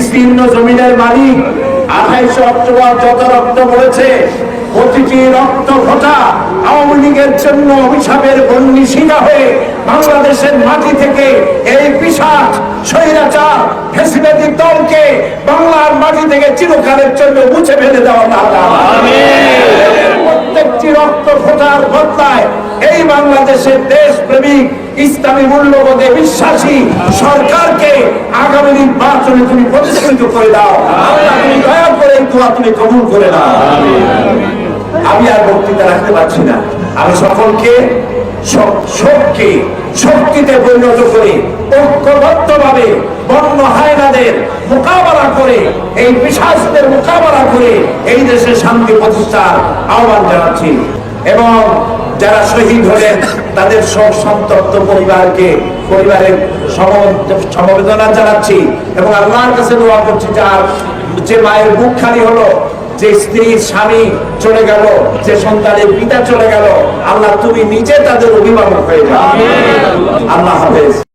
বিস্তীর্ণ জমিনের মালিক আঠাইশে অক্টোবর যত রক্ত পড়েছে প্রতিটি রক্ত ফোটা আওয়ামী লীগের জন্য অভিশাপের বন্যী শিকা হয়ে বাংলাদেশের মাটি থেকে এই পিসাচ স্বৈরাচার ফেসিবাদী দলকে বাংলার মাটি থেকে চিরকালের জন্য মুছে ফেলে দেওয়া প্রত্যেকটি রক্ত ফোটার বদলায় এই বাংলাদেশের দেশ প্রেমিক ইসলামী মূল্যবোধে বিশ্বাসী সরকারকে আগামী তুমি প্রতিষ্ঠিত করে দাও। তুমি দয়া করে দোয়া তুমি কবুল করে দাও আমি আর বক্তৃতা রাখতে পারছি না। আমি সকলকে শোককে শক্তিতে পরিণত করে ঐক্যবদ্ধভাবে বন্য হায়নাদের মোকাবেলা করে এই পিসাসদের মোকাবেলা করে এই দেশে শান্তি প্রতিষ্ঠার আহ্বান জানাচ্ছি। এবং যারা শহীদ হলেন তাদের সব সন্তপ্ত পরিবারকে পরিবারের সমবেদনা জানাচ্ছি এবং আল্লাহর কাছে দোয়া করছি যার যে মায়ের বুক খালি হলো যে স্ত্রী স্বামী চলে গেল যে সন্তানের পিতা চলে গেল আল্লাহ তুমি নিজে তাদের অভিভাবক হয়ে যাও। আল্লাহ হাফেজ।